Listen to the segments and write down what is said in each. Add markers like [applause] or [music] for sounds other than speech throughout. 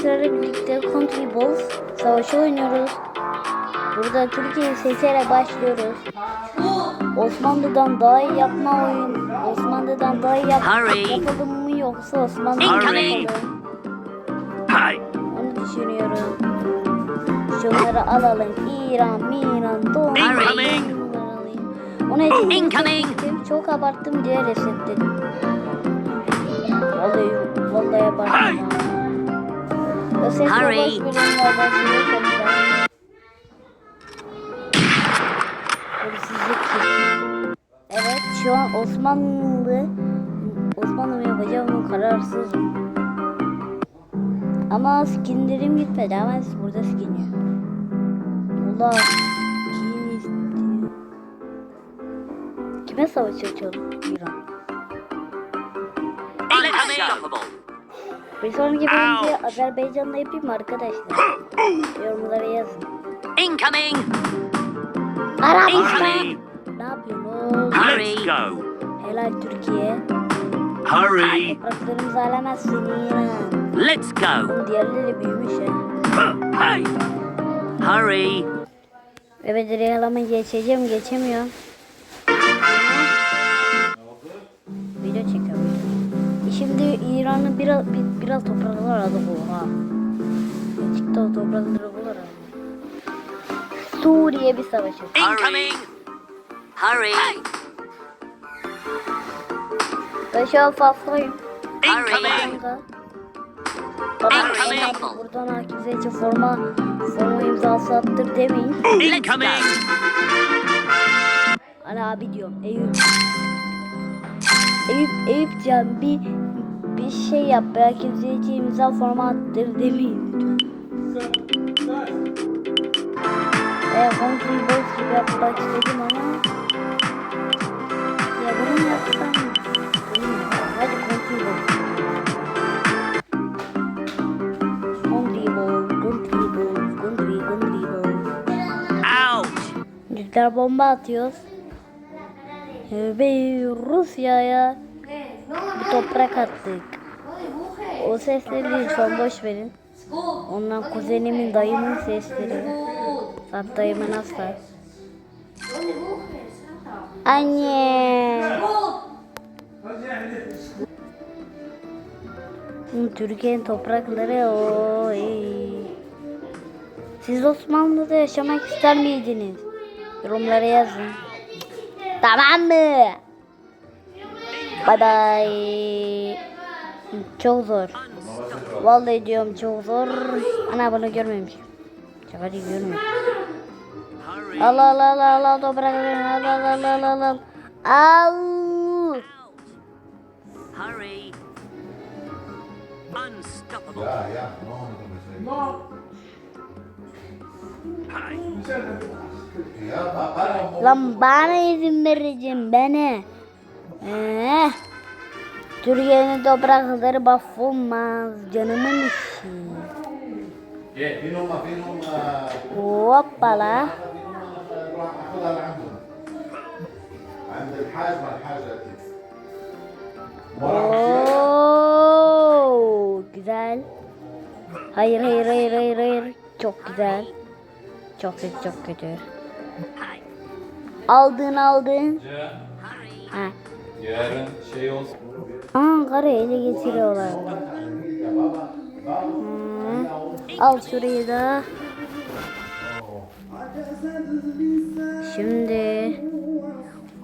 arkadaşlarla birlikte Country Balls savaşı oynuyoruz. Burada Türkiye'yi seçerek başlıyoruz. Osmanlı'dan daha iyi yapma oyun. Osmanlı'dan daha iyi yap Hurry. yapalım mı yoksa Osmanlı Incoming. yapalım? Onu düşünüyorum. Şunları alalım. İran, Miran, Don. Incoming. Onu resetledim. Çok abarttım diye resetledim. Vallahi, vallahi abarttım. Hurry. Evet şu an Osmanlı Osmanlı mı yapacağım mı kararsızım. Ama skinlerim gitmedi ama burada skin yok. Allah kim istiyor? Kime savaş açalım? İran. Unstoppable. Bir sonraki bölümde Azerbaycan'da yapayım mı arkadaşlar? [gasps] Yorumlara yazın. Incoming. Arabistan! Incoming. Ne yapıyorsun? Hurry. Let's go. Helal Türkiye. Hurry. Topraklarımızı alamazsın İran. Let's go. Diğerleri büyümüş ya. [gasps] Hey. Hurry. Evet realamayı geçeceğim geçemiyorum. Video çekiyorum. Şimdi İran'ı biraz bir, biraz topraklar aldık oha. Çıktı o toprakları bulur. Suriye bir savaşı. Incoming. Hurry. Ben şu an faflayım. Incoming. Incoming. buradan herkese için forma forma imzası attır demeyin. Incoming. Hani abi diyorum Eyüp. Eyüp Eyüp can bir bir şey yap belki kimseye imza forma attır demeyin lütfen. Eee Country Boys gibi yapmak istedim ama ya bunu yapsam. Hadi Boys. Out. Nükleer bomba atıyoruz. Ve Rusya'ya bir toprak attık. O sesleri lütfen boş verin. Ondan kuzenimin dayımın sesleri. Hatta dayımın asla. Anne. Türkiye'nin toprakları oy. Siz Osmanlı'da yaşamak ister miydiniz? Yorumlara yazın. Tamam mı? Bay bay. Çok zor. Vallahi diyorum çok zor. Ana bunu değil görmüyorum. Hurry. Al al al al al topraklarını al al al al al al. Al. Hurry. Unstoppable. Ya ya no. Hi. Lan bana izin vereceğim bana. Eh. Ee, Türkiye'nin toprakları bafulmaz canımın işi. Hoppala. Oo, güzel. Hayır hayır hayır hayır hayır. Çok güzel. Çok kötü çok kötü. Aldın aldın. Ha. Yarın şey olsun. Ankara ele getiriyorlar. Hı. Al şurayı da. Şimdi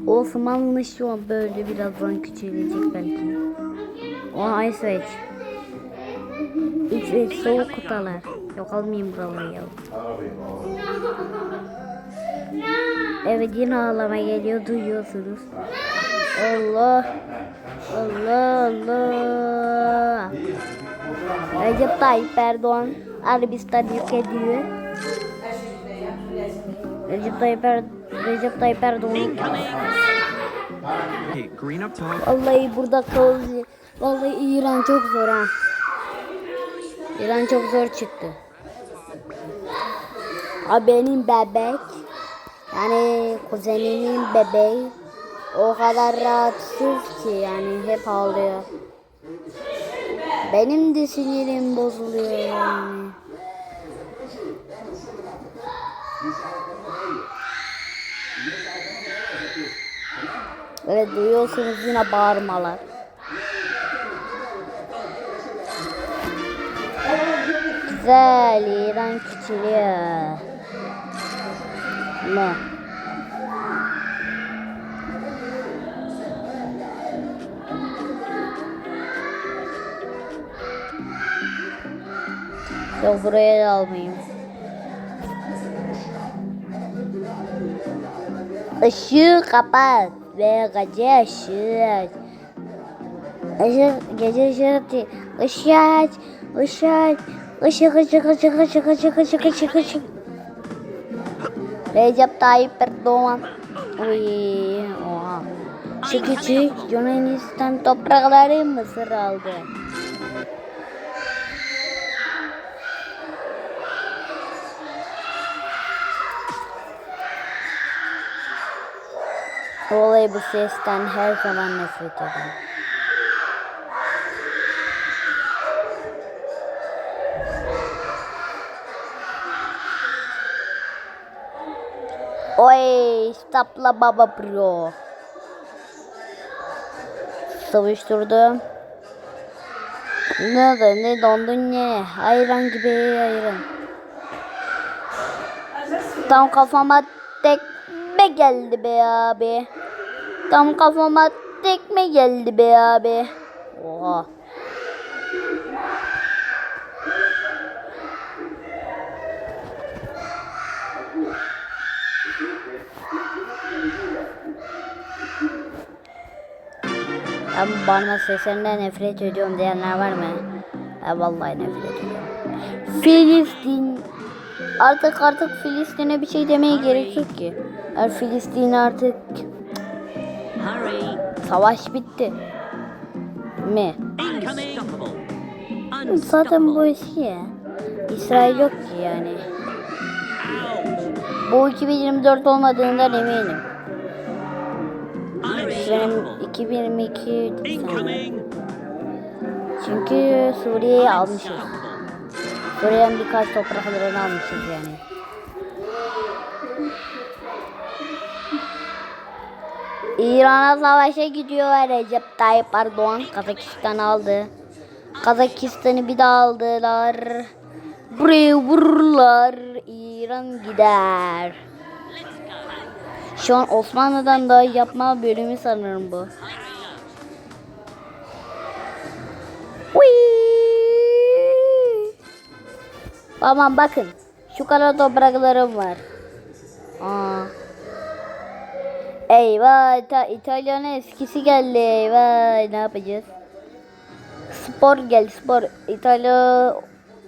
Osmanlı şu an böyle birazdan küçülecek belki. O İsveç. İsveç soğuk kıtalar. Yok almayayım buraları ya. Evet yine ağlama geliyor duyuyorsunuz. Allah. Allah Allah. Recep Tayyip Erdoğan Arabistan yok ediyor. Recep Tayyip, er Recep Tayyip Erdoğan. Vallahi burada kalıcı. Vallahi İran çok zor ha. İran çok zor çıktı. Ha benim bebek. Yani kuzenimin bebeği. O kadar rahatsız ki yani hep ağlıyor. benim de sinirim bozuluyor yani. Evet duyuyorsunuz yine bağırmalar. Güzel İran küçülüyor. Kapat ve gece ışığı. Işık, gece ışığı değil. Işığı aç, ışığı aç. Işık, ışık, ışık, ışık, ışık, ışık, ışık, ışık. Recep Tayyip Erdoğan. Uy, oha. Küçük Yunanistan toprakları Mısır aldı. Olay bu sesten her zaman nefret ederim. Oy, stopla baba bro. Savuşturdum. Ne oldu? Ne dondun ne? Ayran gibi ayran. Tam kafama tekme geldi be abi. Tam kafama tekme geldi be abi. Oha. Ben bana seslerinden nefret ediyorum diyenler var mı? Ben vallahi nefret ediyorum. Filistin. Artık artık Filistin'e bir şey demeye gerek yok ki. Yani Filistin artık savaş bitti. Mi? Zaten bu eski ya. İsrail yok ki yani. Bu 2024 olmadığından eminim. Benim 2022 sanırım. Incoming. Çünkü Suriye'yi almışız. Suriye'nin birkaç topraklarını almışız yani. İran'a savaşa gidiyor Recep Tayyip Erdoğan. Kazakistan aldı. Kazakistan'ı bir daha aldılar. Buraya vururlar. İran gider. Şu an Osmanlı'dan daha yapma bölümü sanırım bu. Tamam bakın. Şu kadar topraklarım var. Aa. Eyvah İta İtalya'nın eskisi geldi. Eyvah ne yapacağız? Spor geldi spor. İtalya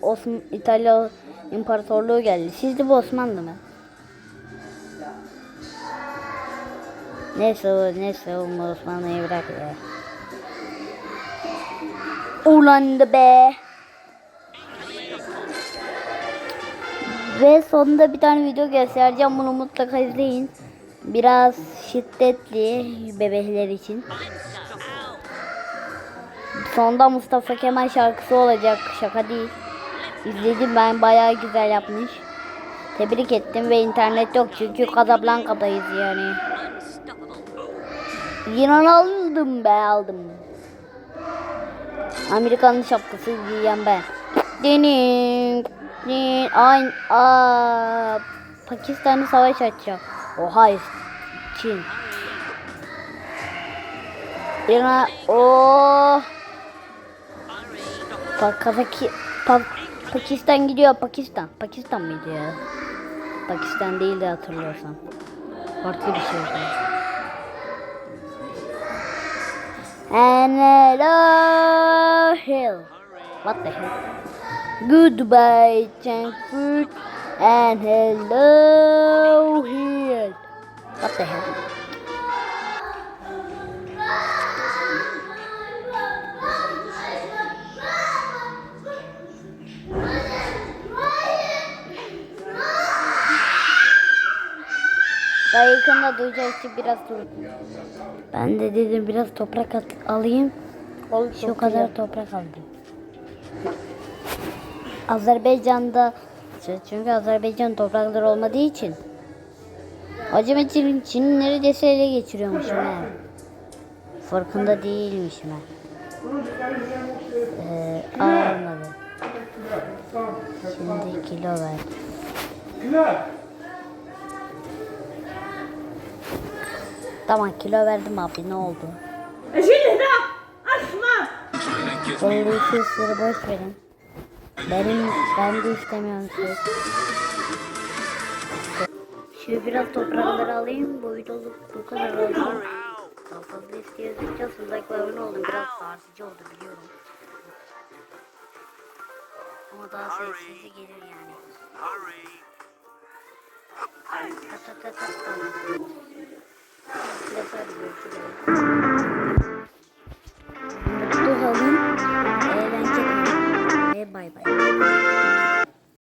Osm İtalya İmparatorluğu geldi. Sizde bu Osmanlı mı? Neyse o neyse o Osmanlı'yı bırak ya. Ulandı be. Ve sonunda bir tane video göstereceğim. Bunu mutlaka izleyin. Biraz şiddetli bebekler için. Sonunda Mustafa Kemal şarkısı olacak. Şaka değil. İzledim ben bayağı güzel yapmış. Tebrik ettim ve internet yok çünkü Casablanca'dayız yani. Yunan aldım be aldım. Amerikanlı şapkası giyen ben. Dinin. Din. Ay. Aa. Pakistan'ı savaş açacak. Oha. Çin. İran. Oh. Pa Kazaki, pa Pakistan gidiyor Pakistan. Pakistan mıydı ya? Pakistan değil de hatırlıyorsam. Farklı bir şeydi. And hello hill. What the hell? Goodbye food. And hello hill. What the hell? Daha yakında duyacağız için biraz dur. Ben de dedim biraz toprak at- alayım. Şu kadar toprak aldım. Azerbaycan'da çünkü Azerbaycan toprakları olmadığı için Acaba Çin, Çin'i neredeyse ele geçiriyormuşum he. Farkında değilmişim he. Ee, almadı. Şimdi kilo verdi. Tamam kilo verdim abi ne oldu? Böyle sesleri boş verin. Benim ben de istemiyorum söz. Şimdi biraz toprakları alayım. Bu videoluk bu kadar oldu. Daha fazla isteyebilirsiniz. Like ve abone olun. Biraz sarsıcı oldu biliyorum. Ama daha sessizli gelir yani. Ta Mutlu olun. Eğlence kalın. Ve bay bay.